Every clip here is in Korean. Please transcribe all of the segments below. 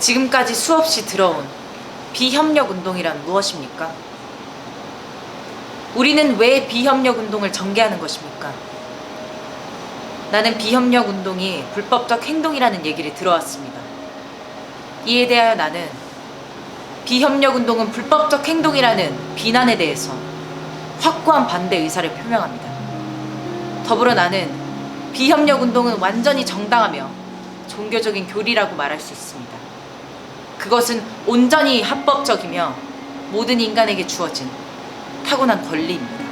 지금까지 수없이 들어온 비협력 운동이란 무엇입니까? 우리는 왜 비협력 운동을 전개하는 것입니까? 나는 비협력 운동이 불법적 행동이라는 얘기를 들어왔습니다. 이에 대하여 나는 비협력 운동은 불법적 행동이라는 비난에 대해서 확고한 반대 의사를 표명합니다. 더불어 나는 비협력 운동은 완전히 정당하며 종교적인 교리라고 말할 수 있습니다. 그것은 온전히 합법적이며 모든 인간에게 주어진 타고난 권리입니다.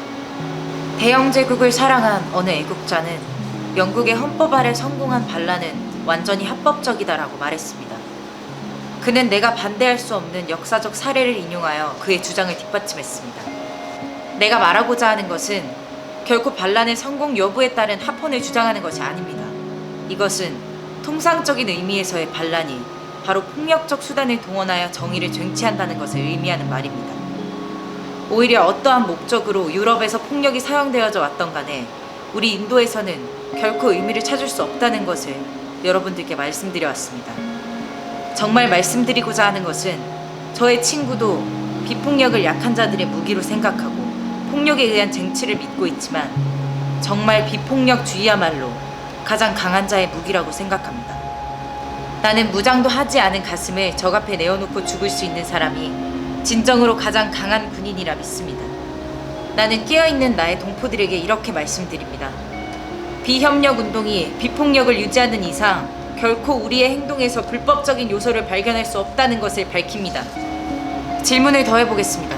대영 제국을 사랑한 어느 애국자는 영국의 헌법 아래 성공한 반란은 완전히 합법적이다라고 말했습니다. 그는 내가 반대할 수 없는 역사적 사례를 인용하여 그의 주장을 뒷받침했습니다. 내가 말하고자 하는 것은 결코 반란의 성공 여부에 따른 합헌을 주장하는 것이 아닙니다. 이것은 통상적인 의미에서의 반란이 바로 폭력적 수단을 동원하여 정의를 쟁취한다는 것을 의미하는 말입니다. 오히려 어떠한 목적으로 유럽에서 폭력이 사용되어져 왔던 간에 우리 인도에서는 결코 의미를 찾을 수 없다는 것을 여러분들께 말씀드려 왔습니다. 정말 말씀드리고자 하는 것은 저의 친구도 비폭력을 약한 자들의 무기로 생각하고 폭력에 의한 쟁취를 믿고 있지만 정말 비폭력주의야말로 가장 강한 자의 무기라고 생각합니다. 나는 무장도 하지 않은 가슴을 적 앞에 내어놓고 죽을 수 있는 사람이 진정으로 가장 강한 군인이라 믿습니다. 나는 깨어있는 나의 동포들에게 이렇게 말씀드립니다. 비협력 운동이 비폭력을 유지하는 이상 결코 우리의 행동에서 불법적인 요소를 발견할 수 없다는 것을 밝힙니다. 질문을 더 해보겠습니다.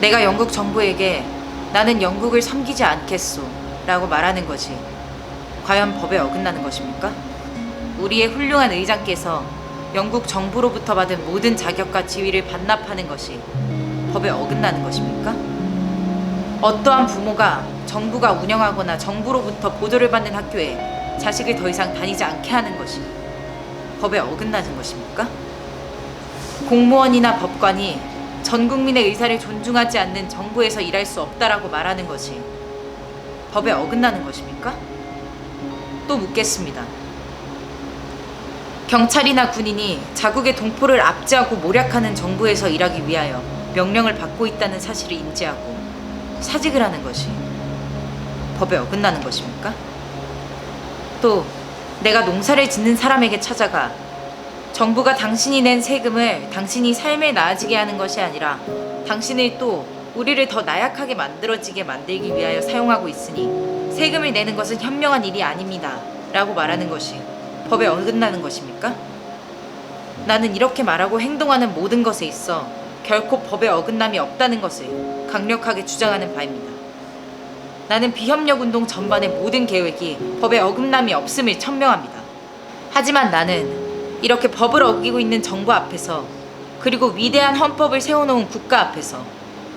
내가 영국 정부에게 나는 영국을 섬기지 않겠소 라고 말하는 것이 과연 법에 어긋나는 것입니까? 우리의 훌륭한 의장께서 영국 정부로부터 받은 모든 자격과 지위를 반납하는 것이 법에 어긋나는 것입니까? 어떠한 부모가 정부가 운영하거나 정부로부터 보조를 받는 학교에 자식을 더 이상 다니지 않게 하는 것이 법에 어긋나는 것입니까? 공무원이나 법관이 전 국민의 의사를 존중하지 않는 정부에서 일할 수 없다라고 말하는 것이 법에 어긋나는 것입니까? 또 묻겠습니다. 경찰이나 군인이 자국의 동포를 압제하고 모략하는 정부에서 일하기 위하여 명령을 받고 있다는 사실을 인지하고 사직을 하는 것이 법에 어긋나는 것입니까? 또 내가 농사를 짓는 사람에게 찾아가 정부가 당신이 낸 세금을 당신이 삶에 나아지게 하는 것이 아니라 당신을 또 우리를 더 나약하게 만들어지게 만들기 위하여 사용하고 있으니 세금을 내는 것은 현명한 일이 아닙니다. 라고 말하는 것이 법에 어긋나는 것입니까? 나는 이렇게 말하고 행동하는 모든 것에 있어 결코 법에 어긋남이 없다는 것을 강력하게 주장하는 바입니다. 나는 비협력 운동 전반의 모든 계획이 법에 어긋남이 없음을 천명합니다. 하지만 나는 이렇게 법을 어기고 있는 정부 앞에서 그리고 위대한 헌법을 세워놓은 국가 앞에서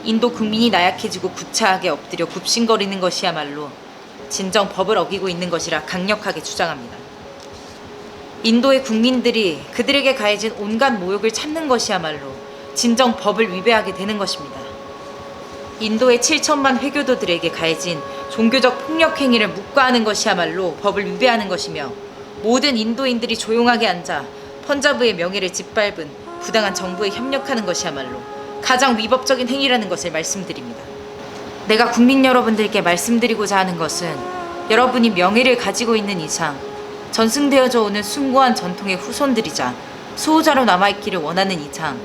인도 국민이 나약해지고 구차하게 엎드려 굽신거리는 것이야말로 진정 법을 어기고 있는 것이라 강력하게 주장합니다. 인도의 국민들이 그들에게 가해진 온갖 모욕을 참는 것이야말로 진정 법을 위배하게 되는 것입니다. 인도의 7천만 회교도들에게 가해진 종교적 폭력 행위를 묵과하는 것이야말로 법을 위배하는 것이며 모든 인도인들이 조용하게 앉아 펀자브의 명예를 짓밟은 부당한 정부에 협력하는 것이야말로 가장 위법적인 행위라는 것을 말씀드립니다. 내가 국민 여러분들께 말씀드리고자 하는 것은 여러분이 명예를 가지고 있는 이상 전승되어져 오는 숭고한 전통의 후손들이자 수호자로 남아있기를 원하는 이상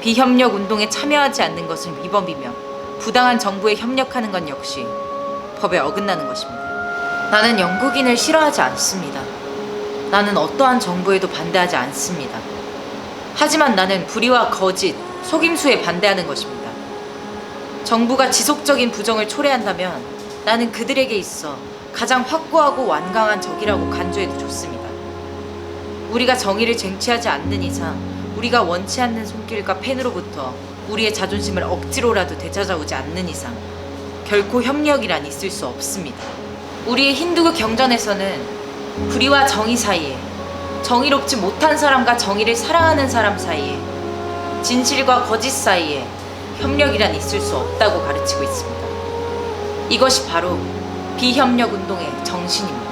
비협력 운동에 참여하지 않는 것은 위법이며 부당한 정부에 협력하는 건 역시 법에 어긋나는 것입니다. 나는 영국인을 싫어하지 않습니다. 나는 어떠한 정부에도 반대하지 않습니다. 하지만 나는 불의와 거짓, 속임수에 반대하는 것입니다. 정부가 지속적인 부정을 초래한다면 나는 그들에게 있어 가장 확고하고 완강한 적이라고 간주해도 좋습니다. 우리가 정의를 쟁취하지 않는 이상 우리가 원치 않는 손길과 펜으로부터 우리의 자존심을 억지로라도 되찾아오지 않는 이상 결코 협력이란 있을 수 없습니다. 우리의 힌두교 경전에서는 불의와 정의 사이에 정의롭지 못한 사람과 정의를 사랑하는 사람 사이에 진실과 거짓 사이에 협력이란 있을 수 없다고 가르치고 있습니다. 이것이 바로 비협력 운동의 정신입니다.